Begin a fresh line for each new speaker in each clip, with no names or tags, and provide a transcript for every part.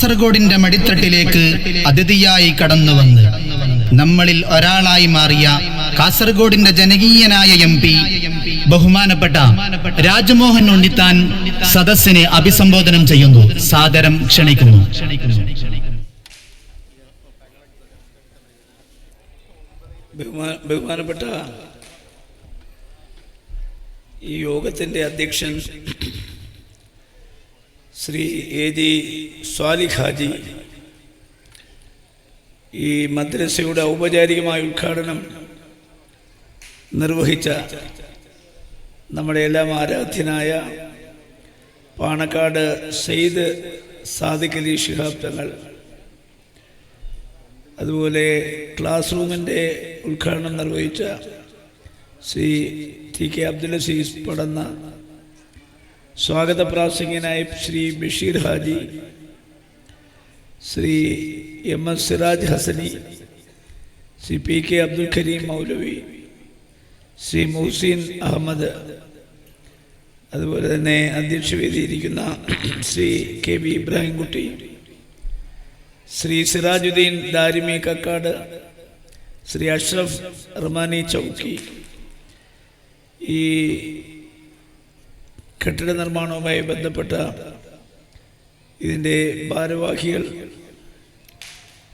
കാസർഗോഡിന്റെ മടിത്തട്ടിലേക്ക് അതിഥിയായി കടന്നു വന്ന് നമ്മളിൽ ഒരാളായി മാറിയ കാസർഗോഡിന്റെ ജനകീയനായ എം പി ബഹുമാനപ്പെട്ട രാജ്മോഹൻ ഉണ്ണിത്താൻ സദസ്സിനെ അഭിസംബോധനം ചെയ്യുന്നു. സാദരം ക്ഷണിക്കുന്നു.
ബഹുമാനപ്പെട്ട ഈ യോഗത്തിന്റെ അധ്യക്ഷൻ ശ്രീ എ ജി സ്വാലിഖാജി ഈ മദ്രസയുടെ ഔപചാരികമായ ഉദ്ഘാടനം നിർവഹിച്ച നമ്മുടെ എല്ലാം ആരാധ്യനായ പാണക്കാട് സെയ്ദ് സാദിഖ് അലി ഷിഹാബ് തങ്ങൾ അതുപോലെ ക്ലാസ് റൂമിന്റെ ഉദ്ഘാടനം നിർവഹിച്ച ശ്രീ ടി കെ അബ്ദുൽ അസീസ് പടന്ന സ്വാഗത പ്രാസംഗികനായ Shri Basheer Haji Shri M S Siraj Hasani Shri P K Abdul Kareem Moulavi Shri Muhsin Ahammed അതുപോലെ തന്നെ അധ്യക്ഷവേദിയിരിക്കുന്ന ശ്രീ കെ വി ഇബ്രാഹിംകുട്ടി ശ്രീ സിറാജുദ്ദീൻ ദാരിമി കക്കാട് ശ്രീ അഷ്റഫ് റമാനി ചൗക്കി. ഈ കെട്ടിട നിർമ്മാണവുമായി ബന്ധപ്പെട്ട ഇതിന്റെ ഭാരവാഹികൾ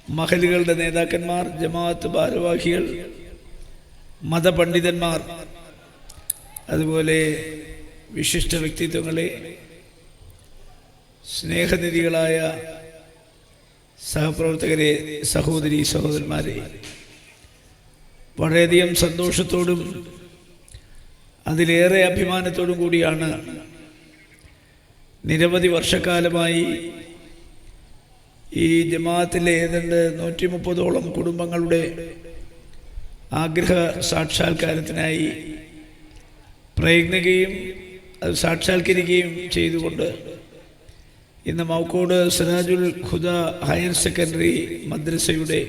മഹലുകളുടെ നേതാക്കന്മാർ ജമാഅത്ത് ഭാരവാഹികൾ മതപണ്ഡിതന്മാർ അതുപോലെ വിശിഷ്ട വ്യക്തിത്വങ്ങളെ സ്നേഹനിധികളായ സഹപ്രവർത്തകരെ സഹോദരി സഹോദരന്മാരെ വളരെയധികം സന്തോഷത്തോടും അതിലേറെ അഭിമാനത്തോടും കൂടിയാണ് നിരവധി വർഷക്കാലമായി ഈ ജമാഅത്തിലെ ഏതാണ്ട് നൂറ്റി മുപ്പതോളം കുടുംബങ്ങളുടെ ആഗ്രഹ സാക്ഷാത്കാരത്തിനായി പ്രയത്നിക്കുകയും അത് സാക്ഷാത്കരിക്കുകയും ചെയ്തുകൊണ്ട് ഇന്ന് മൗക്കോട് സിറാജുൽ ഖുദ ഹയർ സെക്കൻഡറി മദ്രസയുടെ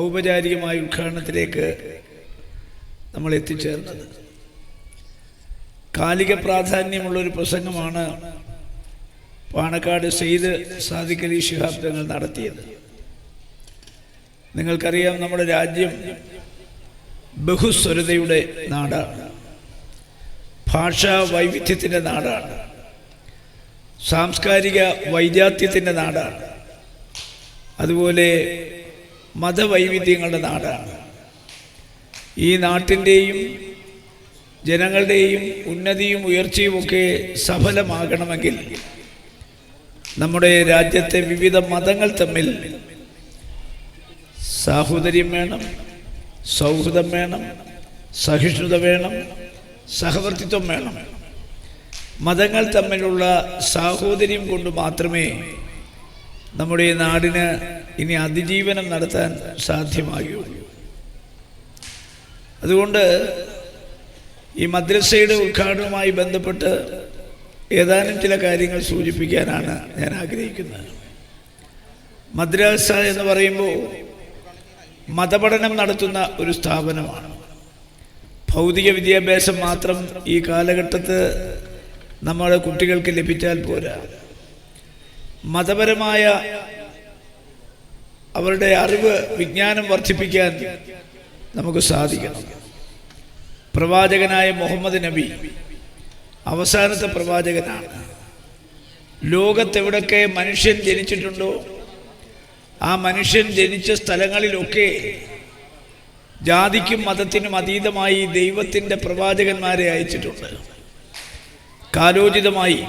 ഔപചാരികമായ ഉദ്ഘാടനത്തിലേക്ക് നമ്മൾ എത്തിച്ചേർന്നത്. കാലിക പ്രാധാന്യമുള്ളൊരു പ്രസംഗമാണ് പാണക്കാട് സെയ്ദ് സാദിഖ് അലി ശിഹാബ് തങ്ങൾ നടത്തിയത്. നിങ്ങൾക്കറിയാം നമ്മുടെ രാജ്യം ബഹുസ്വരതയുടെ നാടാണ്. ഭാഷാ വൈവിധ്യത്തിന്റെ നാടാണ്. സാംസ്കാരിക വൈജാത്യത്തിന്റെ നാടാണ്. അതുപോലെ മതവൈവിധ്യങ്ങളുടെ നാടാണ്. ഈ നാട്ടിന്റെയും ജനങ്ങളുടെയും ഉന്നതിയും ഉയർച്ചയും ഒക്കെ സഫലമാകണമെങ്കിൽ നമ്മുടെ രാജ്യത്തെ വിവിധ മതങ്ങൾ തമ്മിൽ സാഹോദര്യം വേണം സൗഹൃദം വേണം സഹിഷ്ണുത വേണം സഹവർത്തിത്വം വേണം. മതങ്ങൾ തമ്മിലുള്ള സാഹോദര്യം കൊണ്ട് മാത്രമേ നമ്മുടെ നാടിന് ഇനി അതിജീവനം നടത്താൻ സാധ്യമാകുകയുള്ളൂ അതുകൊണ്ട് ഈ മദ്രസയുടെ ഉദ്ഘാടനവുമായി ബന്ധപ്പെട്ട് ഏതാനും ചില കാര്യങ്ങൾ സൂചിപ്പിക്കാനാണ് ഞാൻ ആഗ്രഹിക്കുന്നത്. മദ്രസ എന്ന് പറയുമ്പോൾ മതപഠനം നടത്തുന്ന ഒരു സ്ഥാപനമാണ്. ഭൗതിക വിദ്യാഭ്യാസം മാത്രം ഈ കാലഘട്ടത്ത് നമ്മുടെ കുട്ടികൾക്ക് ലഭിച്ചാൽ പോരാ. മതപരമായ അവരുടെ അറിവ് വിജ്ഞാനം വർദ്ധിപ്പിക്കാൻ നമുക്ക് സാധിക്കണം. പ്രവാചകനായ മുഹമ്മദ് നബി. അവസാനത്തെ പ്രവാചകനാണ്. ലോകത്തെവിടൊക്കെ മനുഷ്യൻ ജനിച്ചിട്ടുണ്ടോ? ആ മനുഷ്യൻ ജനിച്ച സ്ഥലങ്ങളിലൊക്കെ ജാതിക്കും മതത്തിനും അതീതമായി ദൈവത്തിന്റെ പ്രവാചകന്മാരെ അയച്ചിട്ടുണ്ട്. കാലോചിതമായി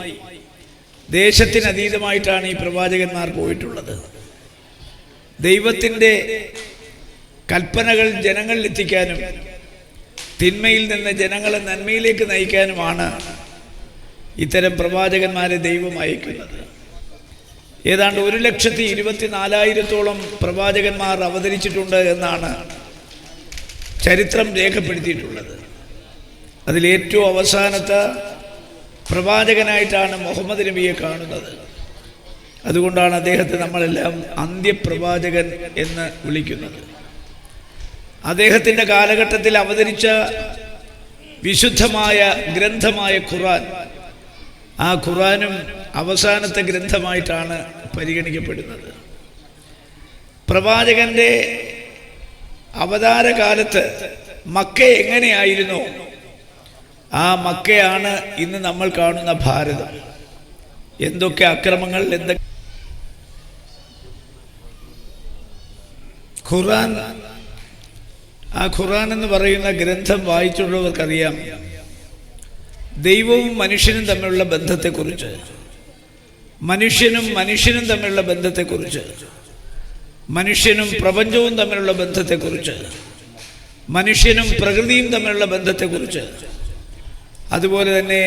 ദേശത്തിനതീതമായിട്ടാണ് ഈ പ്രവാചകന്മാർ പോയിട്ടുള്ളത്. ദൈവത്തിന്റെ കൽപ്പനകൾ ജനങ്ങളിൽ എത്തിക്കാനും തിന്മയിൽ നിന്ന് ജനങ്ങളെ നന്മയിലേക്ക് നയിക്കാനുമാണ് ഇത്തരം പ്രവാചകന്മാരെ ദൈവം അയക്കുന്നത്. ഏതാണ്ട് ഒരു ലക്ഷത്തി ഇരുപത്തി നാലായിരത്തോളം പ്രവാചകന്മാർ അവതരിച്ചിട്ടുണ്ട് എന്നാണ് ചരിത്രം രേഖപ്പെടുത്തിയിട്ടുള്ളത്. അതിലേറ്റവും അവസാനത്തെ പ്രവാചകനായിട്ടാണ് മുഹമ്മദ് നബിയെ കാണുന്നത്. അതുകൊണ്ടാണ് അദ്ദേഹത്തെ നമ്മളെല്ലാം അന്ത്യപ്രവാചകൻ എന്ന് വിളിക്കുന്നത്. അദ്ദേഹത്തിന്റെ കാലഘട്ടത്തിൽ അവതരിച്ച വിശുദ്ധമായ ഗ്രന്ഥമായ ഖുറാൻ ആ ഖുറാനും അവസാനത്തെ ഗ്രന്ഥമായിട്ടാണ് പരിഗണിക്കപ്പെടുന്നത്. പ്രവാചകന്റെ അവതാരകാലത്ത് മക്ക എങ്ങനെയായിരുന്നു? ആ മക്കയാണ് ഇന്ന് നമ്മൾ കാണുന്ന ഭാരതം. എന്തൊക്കെ അക്രമങ്ങൾ എന്തൊക്കെ ഖുറാൻ ആ ഖുർആൻ എന്ന് പറയുന്ന ഗ്രന്ഥം വായിച്ചുള്ളവർക്കറിയാം ദൈവവും മനുഷ്യനും തമ്മിലുള്ള ബന്ധത്തെക്കുറിച്ച്. മനുഷ്യനും മനുഷ്യനും തമ്മിലുള്ള ബന്ധത്തെക്കുറിച്ച്. മനുഷ്യനും പ്രപഞ്ചവും തമ്മിലുള്ള ബന്ധത്തെക്കുറിച്ച്. മനുഷ്യനും പ്രകൃതിയും തമ്മിലുള്ള ബന്ധത്തെക്കുറിച്ച്. അതുപോലെ തന്നെ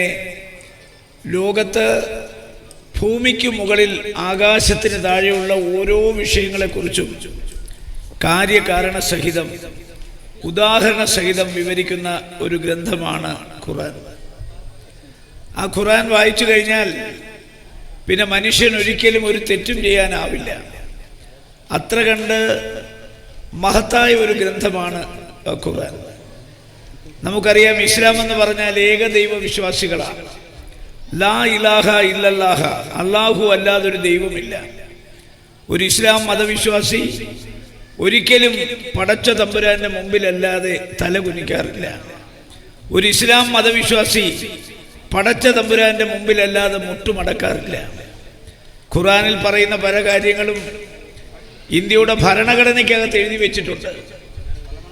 ലോകത്ത് ഭൂമിക്ക് മുകളിൽ ആകാശത്തിന് താഴെയുള്ള ഓരോ വിഷയങ്ങളെക്കുറിച്ചും കാര്യകാരണ സഹിതം ഉദാഹരണ സഹിതം വിവരിക്കുന്ന ഒരു ഗ്രന്ഥമാണ് ഖുറാൻ ആ ഖുറാൻ വായിച്ചു കഴിഞ്ഞാൽ പിന്നെ മനുഷ്യൻ ഒരിക്കലും ഒരു തെറ്റും ചെയ്യാനാവില്ല. അത്ര കണ്ട് മഹത്തായ ഒരു ഗ്രന്ഥമാണ് ഖുറാൻ നമുക്കറിയാം ഇസ്ലാം എന്ന് പറഞ്ഞാൽ ഏകദൈവ വിശ്വാസികളാണ് ലാ ഇലാഹ ഇല്ലല്ലാഹ അള്ളാഹു അല്ലാതൊരു ദൈവമില്ല. ഒരു ഇസ്ലാം മതവിശ്വാസി ഒരിക്കലും പടച്ച തമ്പുരാന്റെ മുമ്പിലല്ലാതെ തല കുനിക്കാറില്ല. ഒരു ഇസ്ലാം മതവിശ്വാസി പടച്ച തമ്പുരാന്റെ മുമ്പിലല്ലാതെ മുട്ടുമടക്കാറില്ല. ഖുറാനിൽ പറയുന്ന പല കാര്യങ്ങളും ഇന്ത്യയുടെ ഭരണഘടനയ്ക്കകത്ത് എഴുതി വെച്ചിട്ടുണ്ട്.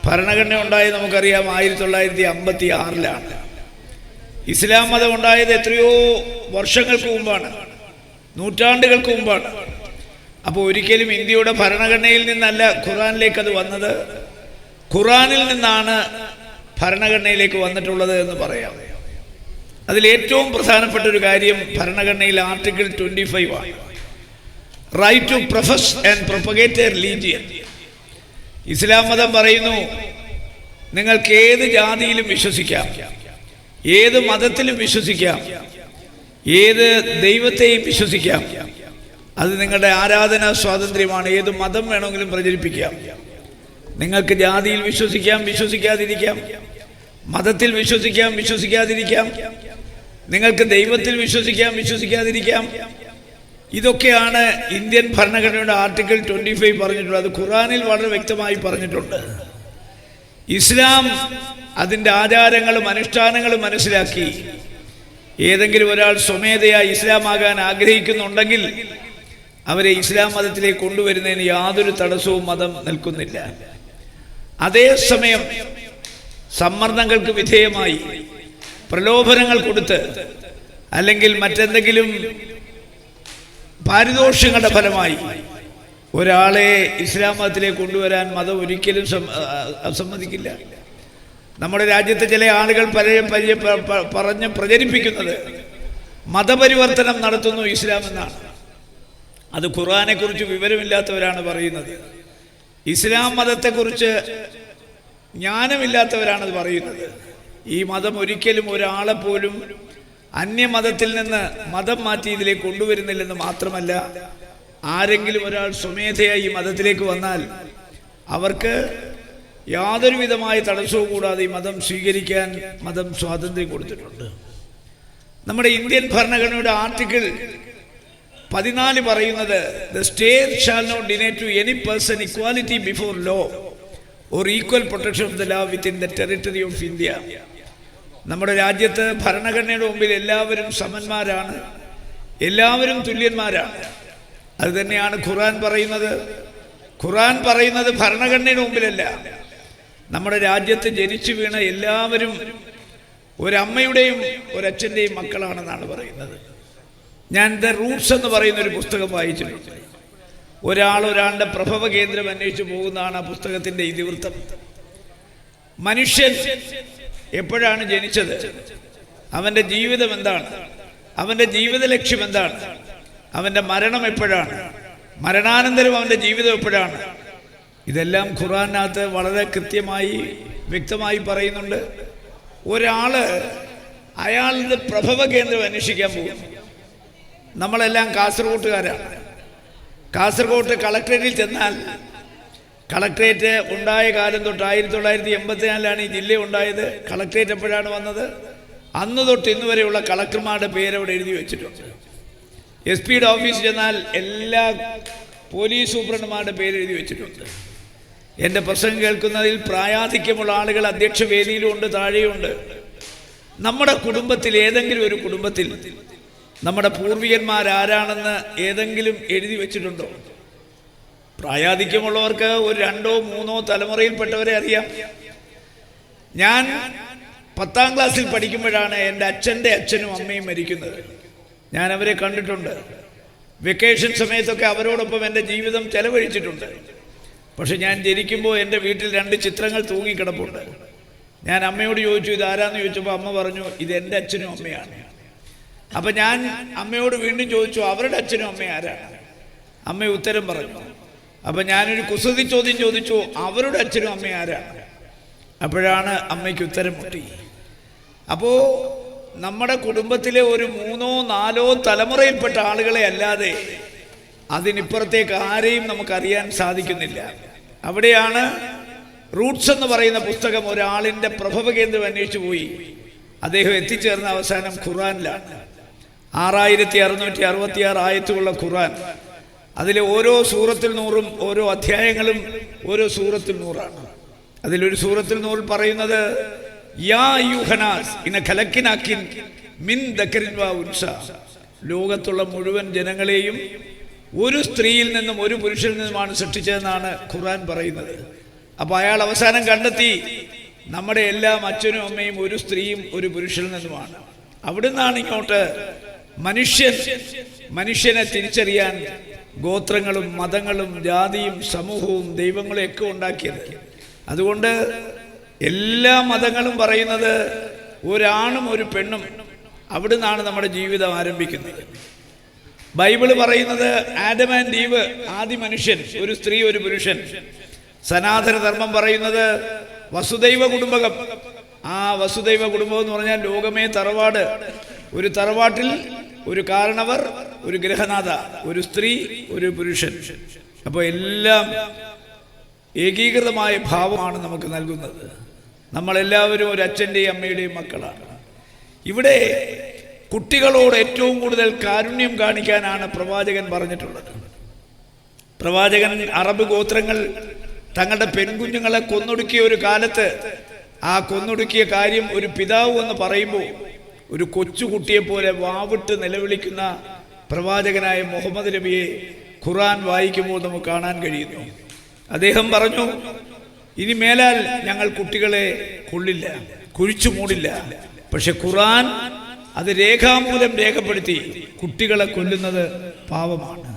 ഭരണഘടന ഉണ്ടായത് നമുക്കറിയാം ആയിരത്തി തൊള്ളായിരത്തി അമ്പത്തി ആറിലാണ് ഇസ്ലാം മതം ഉണ്ടായത് എത്രയോ വർഷങ്ങൾക്ക് മുമ്പാണ് നൂറ്റാണ്ടുകൾക്ക് മുമ്പാണ്. അപ്പോൾ ഒരിക്കലും ഇന്ത്യയുടെ ഭരണഘടനയിൽ നിന്നല്ല ഖുറാനിലേക്ക് അത് വന്നത്. ഖുറാനിൽ നിന്നാണ് ഭരണഘടനയിലേക്ക് വന്നിട്ടുള്ളത് എന്ന് പറയാം. അതിൽ ഏറ്റവും പ്രധാനപ്പെട്ട ഒരു കാര്യം ഭരണഘടനയിൽ ആർട്ടിക്കിൾ ട്വന്റി ഫൈവ് ആണ്. Right to profess and propagate religion ഇസ്ലാം മതം പറയുന്നു നിങ്ങൾക്ക് ഏത് ജാതിയിലും വിശ്വസിക്കാം ഏത് മതത്തിലും വിശ്വസിക്കാം ഏത് ദൈവത്തെയും വിശ്വസിക്കാം അത് നിങ്ങളുടെ ആരാധനാ സ്വാതന്ത്ര്യമാണ്. ഏത് മതം വേണമെങ്കിലും പ്രചരിപ്പിക്കാം. നിങ്ങൾക്ക് ജാതിയിൽ വിശ്വസിക്കാം വിശ്വസിക്കാതിരിക്കാം. മതത്തിൽ വിശ്വസിക്കാം വിശ്വസിക്കാതിരിക്കാം. നിങ്ങൾക്ക് ദൈവത്തിൽ വിശ്വസിക്കാം വിശ്വസിക്കാതിരിക്കാം. ഇതൊക്കെയാണ് ഇന്ത്യൻ ഭരണഘടനയുടെ ആർട്ടിക്കിൾ ട്വന്റി ഫൈവ് പറഞ്ഞിട്ടുള്ളത്. അത് ഖുറാനിൽ വളരെ വ്യക്തമായി പറഞ്ഞിട്ടുണ്ട്. ഇസ്ലാം അതിന്റെ ആചാരങ്ങളും അനുഷ്ഠാനങ്ങളും മനസ്സിലാക്കി. ഏതെങ്കിലും ഒരാൾ സ്വമേധയായി ഇസ്ലാമാകാൻ ആഗ്രഹിക്കുന്നുണ്ടെങ്കിൽ അവരെ ഇസ്ലാം മതത്തിലേക്ക് കൊണ്ടുവരുന്നതിന് യാതൊരു തടസ്സവും മതം നിൽക്കുന്നില്ല. അതേസമയം സമ്മർദ്ദങ്ങൾക്ക് വിധേയമായി പ്രലോഭനങ്ങൾ കൊടുത്ത് അല്ലെങ്കിൽ മറ്റെന്തെങ്കിലും പാരിതോഷ്യങ്ങളുടെ ഫലമായി ഒരാളെ ഇസ്ലാം മതത്തിലേക്ക് കൊണ്ടുവരാൻ മതം ഒരിക്കലും സമ്മതിക്കില്ല. നമ്മുടെ രാജ്യത്തെ ചില ആളുകൾ പലരും പറഞ്ഞ് പ്രചരിപ്പിക്കുന്നത് മതപരിവർത്തനം നടത്തുന്നു ഇസ്ലാം എന്നാണ്. അത് ഖുർആാനെക്കുറിച്ച് വിവരമില്ലാത്തവരാണ് പറയുന്നത്. ഇസ്ലാം മതത്തെക്കുറിച്ച് ജ്ഞാനമില്ലാത്തവരാണത് പറയുന്നത്. ഈ മതം ഒരിക്കലും ഒരാളെ പോലും അന്യമതത്തിൽ നിന്ന് മതം മാറ്റി ഇതിലേക്ക് കൊണ്ടുവരുന്നില്ലെന്ന് മാത്രമല്ല ആരെങ്കിലും ഒരാൾ സ്വമേധയായി ഈ മതത്തിലേക്ക് വന്നാൽ അവർക്ക് യാതൊരു വിധമായ തടസ്സവും കൂടാതെ ഈ മതം സ്വീകരിക്കാൻ മതം സ്വാതന്ത്ര്യം കൊടുത്തിട്ടുണ്ട്. നമ്മുടെ ഇന്ത്യൻ ഭരണഘടനയുടെ ആർട്ടിക്കിൾ പതിനാല് പറയുന്നത് the state shall not deny to any person equality before law or equal protection of the law within the territory of India നമ്മുടെ രാജ്യത്ത് ഭരണഘടനയുടെ മുമ്പിൽ എല്ലാവരും സമന്മാരാണ് എല്ലാവരും തുല്യന്മാരാണ്. അത് തന്നെയാണ് ഖുറാൻ പറയുന്നത്. ഖുറാൻ പറയുന്നത് ഭരണഘടനയുടെ മുമ്പിലല്ല. നമ്മുടെ രാജ്യത്ത് ജനിച്ചു വീണ എല്ലാവരും ഒരമ്മയുടെയും ഒരച്ഛന്റെയും മക്കളാണെന്നാണ് പറയുന്നത്. ഞാൻ ദ റൂട്ട്സ് എന്ന് പറയുന്ന ഒരു പുസ്തകം വായിച്ചിട്ടുണ്ട്. ഒരാൾ ഒരാളുടെ പ്രഭവ കേന്ദ്രം അന്വേഷിച്ചു പോകുന്നതാണ് ആ പുസ്തകത്തിന്റെ ഇതിവൃത്തം. മനുഷ്യൻ എപ്പോഴാണ് ജനിച്ചത്? അവന്റെ ജീവിതം എന്താണ്? അവന്റെ ജീവിത ലക്ഷ്യം എന്താണ്? അവന്റെ മരണം എപ്പോഴാണ്? മരണാനന്തരം അവന്റെ ജീവിതം എപ്പോഴാണ്? ഇതെല്ലാം ഖുറാനകത്ത് വളരെ കൃത്യമായി വ്യക്തമായി പറയുന്നുണ്ട്. ഒരാൾ അയാളുടെ പ്രഭവ കേന്ദ്രം അന്വേഷിക്കാൻ പോകും നമ്മളെല്ലാം കാസർഗോട്ടുകാരാണ് കാസർഗോട്ട് കളക്ട്രേറ്റിൽ ചെന്നാൽ കളക്ട്രേറ്റ് ഉണ്ടായ കാലം തൊട്ട് ആയിരത്തി തൊള്ളായിരത്തി എൺപത്തിനാലിലാണ് ഈ ജില്ല ഉണ്ടായത്. കളക്ട്രേറ്റ് എപ്പോഴാണ് വന്നത്? അന്ന് തൊട്ട് ഇന്ന് വരെയുള്ള കളക്ടർമാരുടെ പേര് അവിടെ എഴുതി വെച്ചിട്ടുണ്ട്. എസ് പിയുടെ ഓഫീസിൽ ചെന്നാൽ എല്ലാ പോലീസ് സൂപ്രണ്ടുമാരുടെ പേര് എഴുതി വെച്ചിട്ടുണ്ട്. എന്റെ പ്രസംഗം കേൾക്കുന്നതിൽ പ്രായാധിക്യമുള്ള ആളുകൾ അധ്യക്ഷ വേദിയിലുമുണ്ട് താഴെയുണ്ട് നമ്മുടെ കുടുംബത്തിൽ ഏതെങ്കിലും ഒരു കുടുംബത്തിൽ നമ്മുടെ പൂർവികന്മാരാരാണെന്ന് ഏതെങ്കിലും എഴുതി വെച്ചിട്ടുണ്ടോ? പ്രായാധിക്യമുള്ളവർക്ക് ഒരു രണ്ടോ മൂന്നോ തലമുറയിൽപ്പെട്ടവരെ അറിയാം. ഞാൻ പത്താം ക്ലാസ്സിൽ പഠിക്കുമ്പോഴാണ് എന്റെ അച്ഛന്റെ അച്ഛനും അമ്മയും മരിക്കുന്നത്. ഞാൻ അവരെ കണ്ടിട്ടുണ്ട്. വെക്കേഷൻ സമയത്തൊക്കെ അവരോടൊപ്പം എന്റെ ജീവിതം ചെലവഴിച്ചിട്ടുണ്ട്. പക്ഷെ ഞാൻ ജനിക്കുമ്പോൾ എന്റെ വീട്ടിൽ രണ്ട് ചിത്രങ്ങൾ തൂങ്ങിക്കിടപ്പുണ്ട്. ഞാൻ അമ്മയോട് ചോദിച്ചു ഇത് ആരാന്ന് ചോദിച്ചപ്പോൾ അമ്മ പറഞ്ഞു ഇത് എന്റെ അച്ഛനും അമ്മയാണ്. അപ്പം ഞാൻ അമ്മയോട് വീണ്ടും ചോദിച്ചു അവരുടെ അച്ഛനും അമ്മയും ആരാണ്? അമ്മ ഉത്തരം പറഞ്ഞു. അപ്പൊ ഞാനൊരു കുസൃതി ചോദ്യം ചോദിച്ചു അവരുടെ അച്ഛനും അമ്മയും ആരാണ്? അപ്പോഴാണ് അമ്മയ്ക്ക് ഉത്തരം മുട്ടി അപ്പോ നമ്മുടെ കുടുംബത്തിലെ ഒരു മൂന്നോ നാലോ തലമുറയിൽപ്പെട്ട ആളുകളെ അല്ലാതെ അതിനിപ്പുറത്തേക്ക് ആരെയും നമുക്കറിയാൻ സാധിക്കുന്നില്ല. അവിടെയാണ് റൂട്ട്സ് എന്ന് പറയുന്ന പുസ്തകം ഒരാളിന്റെ പ്രഭവ കേന്ദ്രം അന്വേഷിച്ചു പോയി. അദ്ദേഹം എത്തിച്ചേർന്ന അവസാനം ഖുറാനിലാണ് ആറായിരത്തി അറുന്നൂറ്റി അറുപത്തിയാറ് ആയത്തുള്ള ഖുർആൻ. അതിലെ ഓരോ സൂറത്തിൽ നൂറും ഓരോ അധ്യായങ്ങളും ഓരോ സൂറത്തിൽ നൂറാണ്. അതിലൊരു സൂറത്തിൽ നൂറിൽ പറയുന്നത് യാ ഇന്ന മിൻ ദക്കരിൻ ലോകത്തുള്ള മുഴുവൻ ജനങ്ങളെയും ഒരു സ്ത്രീയിൽ നിന്നും ഒരു പുരുഷനിൽ നിന്നുമാണ് സൃഷ്ടിച്ചതെന്നാണ് ഖുർആൻ പറയുന്നത്. അപ്പോൾ അയാൾ അവസാനം കണ്ടെത്തി നമ്മുടെ എല്ലാം അച്ഛനും അമ്മയും ഒരു സ്ത്രീയും ഒരു പുരുഷനിൽ നിന്നുമാണ്. അവിടുന്നാണ് ഇങ്ങോട്ട് മനുഷ്യൻ മനുഷ്യനെ തിരിച്ചറിയാൻ ഗോത്രങ്ങളും മതങ്ങളും ജാതിയും സമൂഹവും ദൈവങ്ങളും ഒക്കെ ഉണ്ടാക്കിയത്. അതുകൊണ്ട് എല്ലാ മതങ്ങളും പറയുന്നത് ഒരാണും ഒരു പെണ്ണും അവിടെ നിന്നാണ് നമ്മുടെ ജീവിതം ആരംഭിക്കുന്നത്. ബൈബിൾ പറയുന്നത് ആഡം ആൻഡ് ഈവ് ആദി മനുഷ്യൻ ഒരു സ്ത്രീ ഒരു പുരുഷൻ. സനാതന ധർമ്മം പറയുന്നത് വസുദൈവ കുടുംബകം. ആ വസുദൈവ കുടുംബം എന്ന് പറഞ്ഞാൽ ലോകമേ തറവാട്. ഒരു തറവാട്ടിൽ ഒരു കാരണവർ ഒരു ഗ്രഹനാഥ ഒരു സ്ത്രീ ഒരു പുരുഷൻ. അപ്പോൾ എല്ലാം ഏകീകൃതമായ ഭാവമാണ് നമുക്ക് നൽകുന്നത്. നമ്മളെല്ലാവരും ഒരു അച്ഛന്റെയും അമ്മയുടെയും മക്കളാണ്. ഇവിടെ കുട്ടികളോട് ഏറ്റവും കൂടുതൽ കാരുണ്യം കാണിക്കാനാണ് പ്രവാചകൻ പറഞ്ഞിട്ടുള്ളത്. പ്രവാചകൻ അറബ് ഗോത്രങ്ങൾ തങ്ങളുടെ പെൺകുഞ്ഞുങ്ങളെ കൊന്നൊടുക്കിയ ഒരു കാലത്ത് ആ കൊന്നൊടുക്കിയ കാര്യം ഒരു പിതാവ് എന്ന് പറയുമ്പോൾ ഒരു കൊച്ചുകുട്ടിയെ പോലെ വാവിട്ട് നിലവിളിക്കുന്ന പ്രവാചകനായ മുഹമ്മദ് നബിയെ ഖുറാൻ വായിക്കുമ്പോൾ നമുക്ക് കാണാൻ കഴിയുന്നു. അദ്ദേഹം പറഞ്ഞു ഇനി മേലാൽ ഞങ്ങൾ കുട്ടികളെ കൊള്ളില്ല കുഴിച്ചു മൂടില്ല. പക്ഷെ ഖുറാൻ അത് രേഖാമൂലം രേഖപ്പെടുത്തി കുട്ടികളെ കൊല്ലുന്നത് പാവമാണ്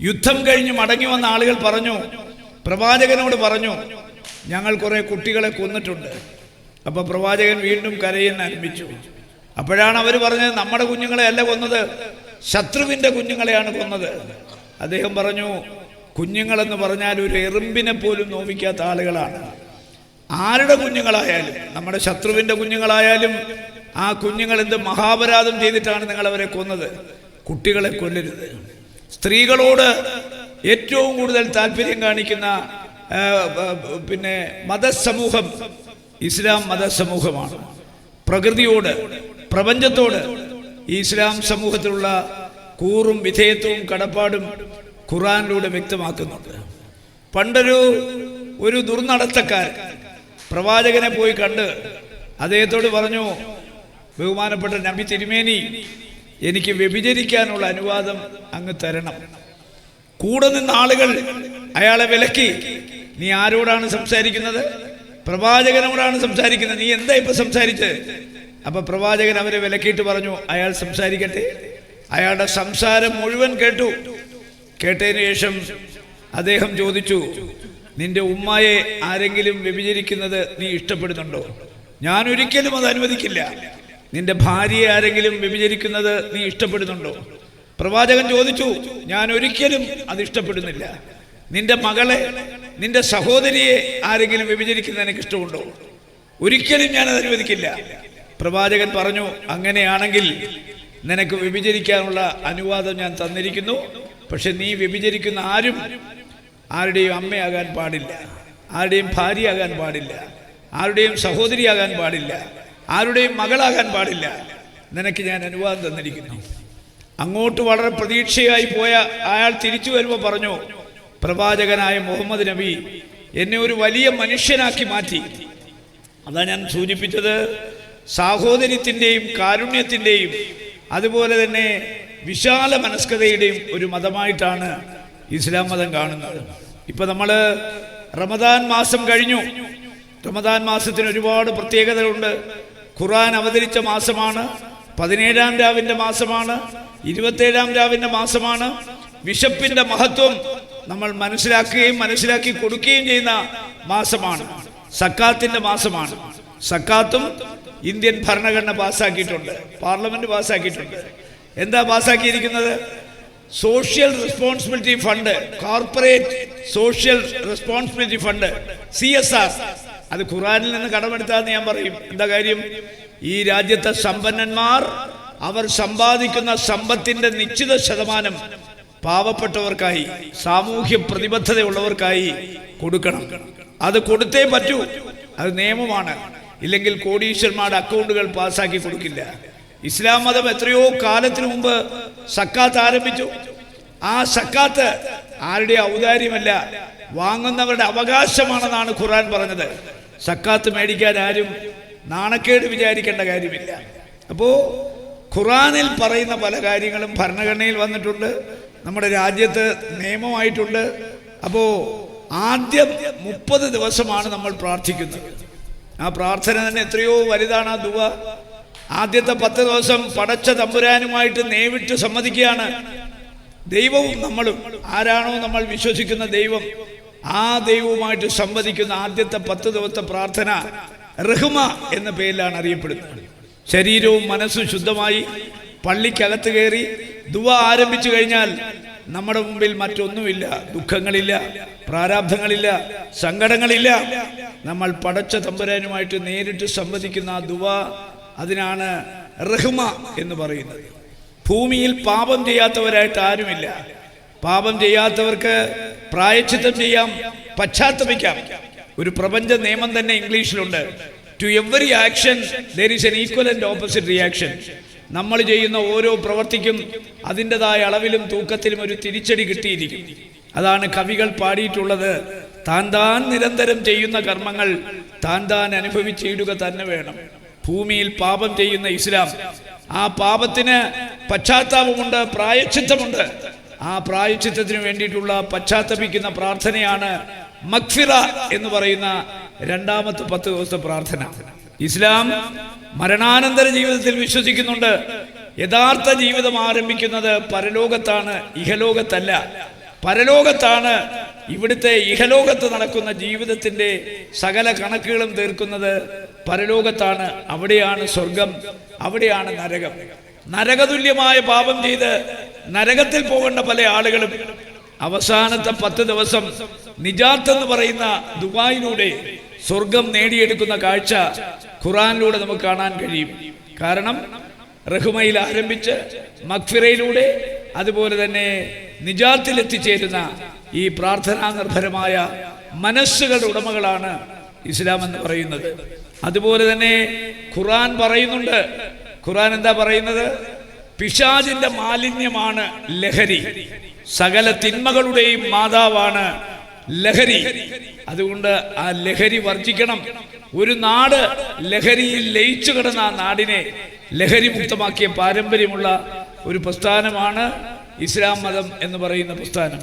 യുദ്ധം കഴിഞ്ഞ് മടങ്ങി വന്ന ആളുകൾ പറഞ്ഞു പ്രവാചകനോട് പറഞ്ഞു ഞങ്ങൾ കുറെ കുട്ടികളെ കൊന്നിട്ടുണ്ട്. അപ്പൊ പ്രവാചകൻ വീണ്ടും കരയാൻ ആരംഭിച്ചു അപ്പോഴാണ് അവർ പറഞ്ഞത് നമ്മുടെ കുഞ്ഞുങ്ങളെ അല്ല കൊന്നത് ശത്രുവിന്റെ കുഞ്ഞുങ്ങളെയാണ് കൊന്നത്. അദ്ദേഹം പറഞ്ഞു കുഞ്ഞുങ്ങളെന്ന് പറഞ്ഞാൽ ഒരു എറുമ്പിനെ പോലും നോവിക്കാത്ത ആളുകളാണ്. ആരുടെ കുഞ്ഞുങ്ങളായാലും നമ്മുടെ ശത്രുവിന്റെ കുഞ്ഞുങ്ങളായാലും ആ കുഞ്ഞുങ്ങൾ എന്ത് മഹാപരാധം ചെയ്തിട്ടാണ് നിങ്ങൾ അവരെ കൊന്നത്? കുട്ടികളെ കൊല്ലരുത്. സ്ത്രീകളോട് ഏറ്റവും കൂടുതൽ താല്പര്യം കാണിക്കുന്ന പിന്നെ മതസമൂഹം ഇസ്ലാം മതസമൂഹമാണ്. പ്രകൃതിയോട് പ്രപഞ്ചത്തോട് ഇസ്ലാം സമൂഹത്തിലുള്ള കൂറും വിധേയത്വവും കടപ്പാടും ഖുറാനിലൂടെ വ്യക്തമാക്കുന്നുണ്ട്. പണ്ടൊരു ഒരു ദുർനടത്തക്കാരൻ പ്രവാചകനെ പോയി കണ്ട് അദ്ദേഹത്തോട് പറഞ്ഞു ബഹുമാനപ്പെട്ട നബി തിരുമേനി എനിക്ക് വ്യഭിചരിക്കാനുള്ള അനുവാദം അങ്ങ് തരണം. കൂടെ നിന്ന ആളുകൾ അയാളെ വിലക്കി നീ ആരോടാണ് സംസാരിക്കുന്നത്? പ്രവാചകനോടാണ് സംസാരിക്കുന്നത്? നീ എന്താ ഇപ്പൊ സംസാരിച്ചത്? അപ്പൊ പ്രവാചകൻ അവരെ വിലക്കിയിട്ട് പറഞ്ഞു അയാൾ സംസാരിക്കട്ടെ. അയാളുടെ സംസാരം മുഴുവൻ കേട്ടു. കേട്ടതിന് ശേഷം അദ്ദേഹം ചോദിച്ചു നിന്റെ ഉമ്മയെ ആരെങ്കിലും വ്യഭിചരിക്കുന്നത് നീ ഇഷ്ടപ്പെടുന്നുണ്ടോ? ഞാൻ ഒരിക്കലും അത് അനുവദിക്കില്ല. നിന്റെ ഭാര്യയെ ആരെങ്കിലും വ്യഭിചരിക്കുന്നത് നീ ഇഷ്ടപ്പെടുന്നുണ്ടോ? പ്രവാചകൻ ചോദിച്ചു ഞാൻ ഒരിക്കലും അത് ഇഷ്ടപ്പെടുന്നില്ല. നിന്റെ മകളെ നിന്റെ സഹോദരിയെ ആരെങ്കിലും വ്യഭിചരിക്കുന്നത് എനിക്ക് ഇഷ്ടമുണ്ടോ ഒരിക്കലും ഞാൻ അത് അനുവദിക്കില്ല. പ്രവാചകൻ പറഞ്ഞു അങ്ങനെയാണെങ്കിൽ നിനക്ക് വ്യഭിചരിക്കാനുള്ള അനുവാദം ഞാൻ തന്നിരിക്കുന്നു. പക്ഷെ നീ വ്യഭിചരിക്കുന്ന ആരും ആരുടെയും അമ്മയാകാൻ പാടില്ല ആരുടെയും ഭാര്യയാകാൻ പാടില്ല ആരുടെയും സഹോദരിയാകാൻ പാടില്ല ആരുടെയും മകളാകാൻ പാടില്ല. നിനക്ക് ഞാൻ അനുവാദം തന്നിരിക്കുന്നു. അങ്ങോട്ട് വളരെ പ്രതീക്ഷയായി പോയ അയാൾ തിരിച്ചു വരുമ്പോൾ പറഞ്ഞു പ്രവാചകനായ മുഹമ്മദ് നബി എന്നെ ഒരു വലിയ മനുഷ്യനാക്കി മാറ്റി. അതാ ഞാൻ സൂചിപ്പിച്ചത്. സാഹോദര്യത്തിന്റെയും കാരുണ്യത്തിന്റെയും അതുപോലെ തന്നെ വിശാല മനസ്കതയുടെയും ഒരു മതമായിട്ടാണ് ഇസ്ലാം മതം കാണുന്നത്. ഇപ്പൊ നമ്മൾ റമദാൻ മാസം കഴിഞ്ഞു. റമദാൻ മാസത്തിന് ഒരുപാട് പ്രത്യേകതകളുണ്ട്. ഖുറാൻ അവതരിച്ച മാസമാണ്. പതിനേഴാം രാവിന്റെ മാസമാണ്. ഇരുപത്തേഴാം രാവിന്റെ മാസമാണ്. വിശപ്പിന്റെ മഹത്വം നമ്മൾ മനസ്സിലാക്കുകയും മനസ്സിലാക്കി കൊടുക്കുകയും ചെയ്യുന്ന മാസമാണ്. സക്കാത്തിന്റെ മാസമാണ്. സക്കാത്തും ഇന്ത്യൻ ഭരണഘടന പാസ്സാക്കിയിട്ടുണ്ട് പാർലമെന്റ് പാസ്സാക്കിയിട്ടുണ്ട് എന്താ പാസ്സാക്കിയിരിക്കുന്നത് social responsibility fund corporate social responsibility fund C S R. അത് ഖുറാനിൽ നിന്ന് കടമെടുത്താന്ന് ഞാൻ പറയും. എന്താ കാര്യം? ഈ രാജ്യത്തെ സമ്പന്നന്മാർ അവർ സമ്പാദിക്കുന്ന സമ്പത്തിന്റെ നിശ്ചിത ശതമാനം പാവപ്പെട്ടവർക്കായി സാമൂഹ്യ പ്രതിബദ്ധതയുള്ളവർക്കായി കൊടുക്കണം. അത് കൊടുത്തേ പറ്റൂ. അത് നിയമമാണ്. ഇല്ലെങ്കിൽ കോടീശ്വരന്മാരുടെ അക്കൗണ്ടുകൾ പാസ്സാക്കി കൊടുക്കില്ല. ഇസ്ലാം മതം എത്രയോ കാലത്തിനു മുമ്പ് സക്കാത്ത് ആരംഭിച്ചു. ആ സക്കാത്ത് ആരുടെ ഔദാര്യമല്ല വാങ്ങുന്നവരുടെ അവകാശമാണെന്നാണ് ഖുറാൻ പറഞ്ഞത്. സക്കാത്ത് മേടിക്കാൻ ആരും നാണക്കേട് വിചാരിക്കേണ്ട കാര്യമില്ല. അപ്പോൾ ഖുറാനിൽ പറയുന്ന പല കാര്യങ്ങളും ഭരണഘടനയിൽ വന്നിട്ടുണ്ട് നമ്മുടെ രാജ്യത്ത് നിയമമായിട്ടുണ്ട്. അപ്പോൾ ആദ്യം മുപ്പത് ദിവസമാണ് നമ്മൾ പ്രാർത്ഥിക്കുന്നത്. ആ പ്രാർത്ഥന തന്നെ എത്രയോ വലുതാണ് ആ ദുവ. ആദ്യത്തെ പത്ത് ദിവസം പടച്ച തമ്പുരാനുമായിട്ട് നേവിട്ട് സമ്മതിക്കുകയാണ്. ദൈവവും നമ്മളും. ആരാണോ നമ്മൾ വിശ്വസിക്കുന്ന ദൈവം. ആ ദൈവവുമായിട്ട് സംവദിക്കുന്ന ആദ്യത്തെ പത്ത് ദിവസത്തെ പ്രാർത്ഥന റഹ്മ എന്ന പേരിലാണ് അറിയപ്പെടുന്നത്. ശരീരവും മനസ്സും ശുദ്ധമായി പള്ളിക്കകത്ത് കയറി ദുവ ആരംഭിച്ചു കഴിഞ്ഞാൽ നമ്മുടെ മുമ്പിൽ മറ്റൊന്നുമില്ല. ദുഃഖങ്ങളില്ല പ്രാരാബ്ധങ്ങളില്ല സങ്കടങ്ങളില്ല. നമ്മൾ പടച്ച തമ്പുരാനുമായിട്ട് നേരിട്ട് സംവദിക്കുന്ന ആ ദുവ അതിനാണ് റഹ്മ എന്ന് പറയുന്നത്. ഭൂമിയിൽ പാപം ചെയ്യാത്തവരായിട്ട് ആരുമില്ല. പാപം ചെയ്യാത്തവർക്ക് പ്രായച്ചിത്തം ചെയ്യാം പശ്ചാത്തപിക്കാം. ഒരു പ്രപഞ്ച നിയമം തന്നെ ഇംഗ്ലീഷിലുണ്ട്. To every action there is an equal and opposite reaction നമ്മൾ ചെയ്യുന്ന ഓരോ പ്രവർത്തിക്കും അതിന്റെതായ അളവിലും തൂക്കത്തിലും ഒരു തിരിച്ചടി കിട്ടിയിരിക്കും. അതാണ് കവികൾ പാടിയിട്ടുള്ളത്. താൻ താൻ നിരന്തരം ചെയ്യുന്ന കർമ്മങ്ങൾ താൻ താൻ അനുഭവിച്ചിടുക തന്നെ വേണം. ഭൂമിയിൽ പാപം ചെയ്യുന്ന ഇസ്ലാം. ആ പാപത്തിന് പശ്ചാത്താപമുണ്ട് പ്രായച്ചിത്തമുണ്ട്. ആ പ്രായച്ചിത്തത്തിന് വേണ്ടിയിട്ടുള്ള പശ്ചാത്തപിക്കുന്ന പ്രാർത്ഥനയാണ് മക്ഫിറ എന്ന് പറയുന്ന രണ്ടാമത്തെ പത്ത് ദിവസത്തെ പ്രാർത്ഥന. ഇസ്ലാം മരണാനന്തര ജീവിതത്തിൽ വിശ്വസിക്കുന്നുണ്ട്. യഥാർത്ഥ ജീവിതം ആരംഭിക്കുന്നത് പരലോകത്താണ് ഇഹലോകത്തല്ല. പരലോകത്താണ് ഇവിടുത്തെ ഇഹലോകത്ത് നടക്കുന്ന ജീവിതത്തിന്റെ സകല കണക്കുകളും തീർക്കുന്നത്. പരലോകത്താണ് അവിടെയാണ് സ്വർഗം അവിടെയാണ് നരകം. നരകതുല്യമായ പാപം ചെയ്ത് നരകത്തിൽ പോകേണ്ട പല ആളുകളും അവസാനത്തെ പത്ത് ദിവസം നിജാത്ത് എന്ന് പറയുന്ന ദുബായിലൂടെ സ്വർഗം നേടിയെടുക്കുന്ന കാഴ്ച ഖുറാനിലൂടെ നമുക്ക് കാണാൻ കഴിയും. കാരണം റഹ്മയിൽ ആരംഭിച്ച് മക്ഫിറയിലൂടെ അതുപോലെ തന്നെ നിജാത്തിൽ എത്തിച്ചേരുന്ന ഈ പ്രാർത്ഥനാ നിർഭരമായ മനസ്സുകളുടെ ഉടമകളാണ് ഇസ്ലാം എന്ന് പറയുന്നത്. അതുപോലെ തന്നെ ഖുറാൻ പറയുന്നുണ്ട്. ഖുറാൻ എന്താ പറയുന്നത്? പിശാചിന്റെ മാലിന്യമാണ് ലഹരി. സകല തിന്മകളുടെയും മാതാവാണ് ലഹരി. അതുകൊണ്ട് ആ ലഹരി വർജിക്കണം. ഒരു നാട് ലഹരിയിൽ ലയിച്ചു കിടന്ന ആ നാടിനെ ലഹരി മുക്തമാക്കിയ പാരമ്പര്യമുള്ള ഒരു പ്രസ്ഥാനമാണ് ഇസ്ലാം മതം എന്ന് പറയുന്ന പ്രസ്ഥാനം.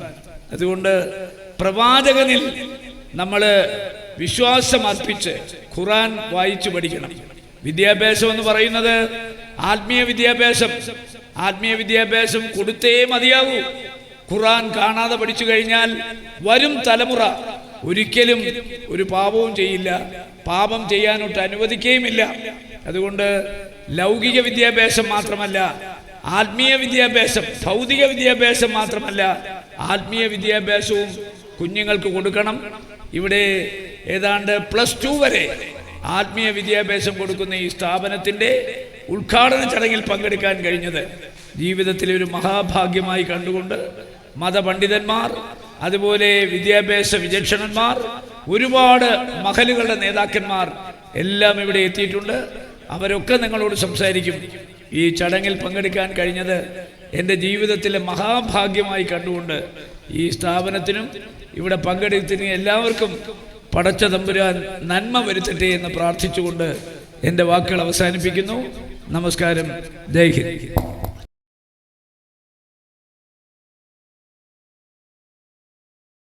അതുകൊണ്ട് പ്രവാചകനിൽ നമ്മൾ വിശ്വാസം അർപ്പിച്ച് ഖുറാൻ വായിച്ചു പഠിക്കണം. വിദ്യാഭ്യാസം എന്ന് പറയുന്നത് ആത്മീയ വിദ്യാഭ്യാസം. ആത്മീയ വിദ്യാഭ്യാസം കൊടുത്തേ മതിയാകൂ ഖുറാൻ കാണാതെ പഠിച്ചു കഴിഞ്ഞാൽ വരും തലമുറ ഒരിക്കലും ഒരു പാപവും ചെയ്യില്ല. പാപം ചെയ്യാനൊട്ട് അനുവദിക്കുകയുമില്ല. അതുകൊണ്ട് ലൗകിക വിദ്യാഭ്യാസം മാത്രമല്ല ആത്മീയ വിദ്യാഭ്യാസം ഭൗതിക വിദ്യാഭ്യാസം മാത്രമല്ല ആത്മീയ വിദ്യാഭ്യാസവും കുഞ്ഞുങ്ങൾക്ക് കൊടുക്കണം. ഇവിടെ ഏതാണ്ട് പ്ലസ് ടു വരെ ആത്മീയ വിദ്യാഭ്യാസം കൊടുക്കുന്ന ഈ സ്ഥാപനത്തിന്റെ ഉദ്ഘാടന ചടങ്ങിൽ പങ്കെടുക്കാൻ കഴിഞ്ഞത് ജീവിതത്തിലെ ഒരു മഹാഭാഗ്യമായി കണ്ടുകൊണ്ട് മതപണ്ഡിതന്മാർ അതുപോലെ വിദ്യാഭ്യാസ വിചക്ഷണന്മാർ ഒരുപാട് മഹലുകളുടെ നേതാക്കന്മാർ എല്ലാം ഇവിടെ എത്തിയിട്ടുണ്ട്. അവരൊക്കെ നിങ്ങളോട് സംസാരിക്കും. ഈ ചടങ്ങിൽ പങ്കെടുക്കാൻ കഴിഞ്ഞത് എന്റെ ജീവിതത്തിലെ മഹാഭാഗ്യമായി കണ്ടുകൊണ്ട് ഈ സ്ഥാപനത്തിനും ഇവിടെ പങ്കെടുത്തിന് എല്ലാവർക്കും പടച്ച തമ്പുരാൻ നന്മ വരുത്തട്ടെ എന്ന് പ്രാർത്ഥിച്ചുകൊണ്ട് എന്റെ വാക്കുകൾ അവസാനിപ്പിക്കുന്നു. നമസ്കാരം. ജയ് ഹിന്ദ്.